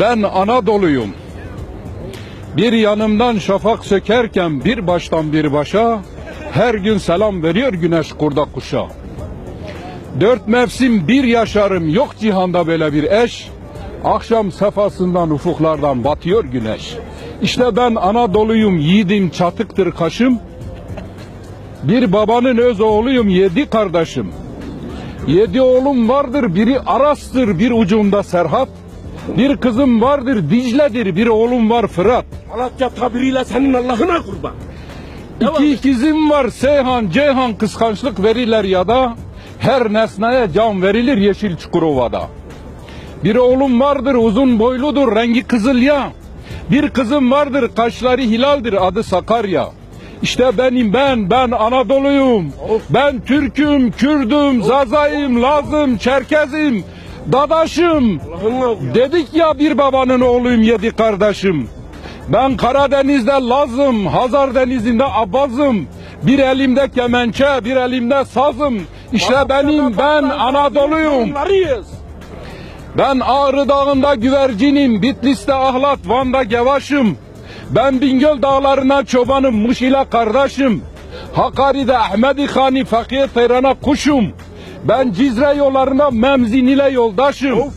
Ben Anadolu'yum. Bir yanımdan şafak sökerken bir baştan bir başa her gün selam veriyor güneş kurda kuşa. Dört mevsim bir yaşarım yok cihanda böyle bir eş. Akşam sefasından ufuklardan batıyor güneş. İşte ben Anadolu'yum yiğidim çatıktır kaşım. Bir babanın öz oğluyum yedi kardeşim. Yedi oğlum vardır biri Aras'tır bir ucunda Serhat. Bir kızım vardır Dicle'dir bir oğlum var Fırat. Malatya tabiriyle senin Allah'ına kurban. İki ikizim var Seyhan, Ceyhan kıskançlık verirler ya da her nesneye can verilir yeşil Çukurova'da. Bir oğlum vardır uzun boyludur rengi kızıl ya. Bir kızım vardır kaşları hilaldir adı Sakarya. İşte benim ben, ben Anadolu'yum. Ben Türk'üm, Kürd'üm, Zazayım, Lazım, Çerkezim, Dadaşım. Dedik ya bir babanın oğluyum yedi kardeşim. Ben Karadeniz'de Lazım, Hazar Denizi'nde Abazım. Bir elimde kemençe, bir elimde sazım. İşte benim ben Anadolu'yum. Ben Ağrı Dağı'nda güvercinim, Bitlis'te ahlat, Van'da gevaşım. Ben Bingöl dağlarına çobanım, Muş ile kardeşim. Hakkari'de Ahmedi Hani, Fakir Teyran'a kuşum. Ben Cizre yollarında Memzin ile yoldaşım. Of.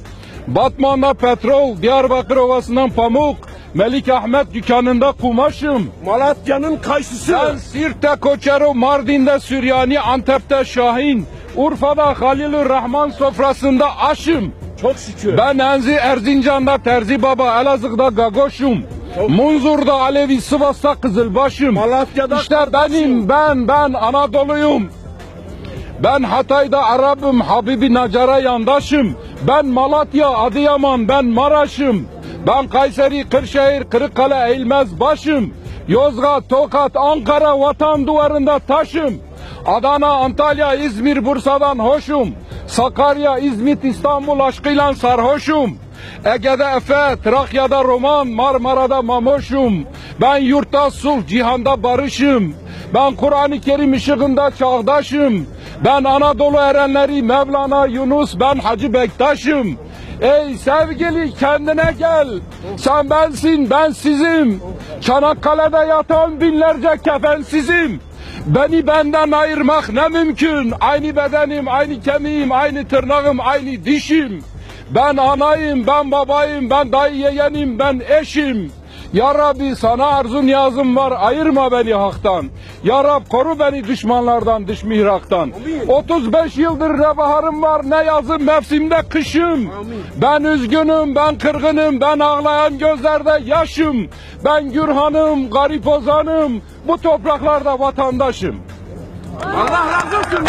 Batman'da petrol, Diyarbakır Ovası'ndan pamuk, Melik Ahmet dükkanında kumaşım. Malatya'nın kayısısı. Ben Sirt'te Koçero, Mardin'de Süryani, Antep'te Şahin, Urfa'da Halilur Rahman sofrasında aşım. Çok şükür. Ben Enzi Erzincan'da Terzi Baba, Elazığ'da Gagoş'um. Munzur'da Alevi, Sivas'ta Kızılbaş'ım. Malatya'da İşte benim, ben, ben Anadolu'yum. Ben Hatay'da Arap'ım, Habibi Nacar'a yandaşım. Ben Malatya, Adıyaman, ben Maraş'ım. Ben Kayseri, Kırşehir, Kırıkkale, Eğilmez başım. Yozgat, Tokat, Ankara vatan duvarında taşım. Adana, Antalya, İzmir, Bursa'dan hoşum. Sakarya, İzmit, İstanbul aşkıyla sarhoşum. Ege'de Efe, Trakya'da Roman, Marmara'da Mamoşum. Ben yurtta sulh, cihanda barışım. Ben Kur'an-ı Kerim ışığında çağdaşım. Ben Anadolu erenleri Mevlana Yunus, ben Hacı Bektaş'ım. Ey sevgili kendine gel. Sen bensin, ben sizim. Çanakkale'de yatan binlerce kefensizim. Beni benden ayırmak ne mümkün? Aynı bedenim, aynı kemiğim, aynı tırnağım, aynı dişim. Ben anayım, ben babayım, ben dayı yeğenim, ben eşim. Ya Rabbi sana arzun yazım var ayırma beni haktan. Ya Rab koru beni düşmanlardan dış mihraktan. 35 yıldır ne baharım var ne yazım mevsimde kışım. Ben üzgünüm ben kırgınım ben ağlayan gözlerde yaşım. Ben Gürhan'ım garip ozanım bu topraklarda vatandaşım. Allah razı olsun.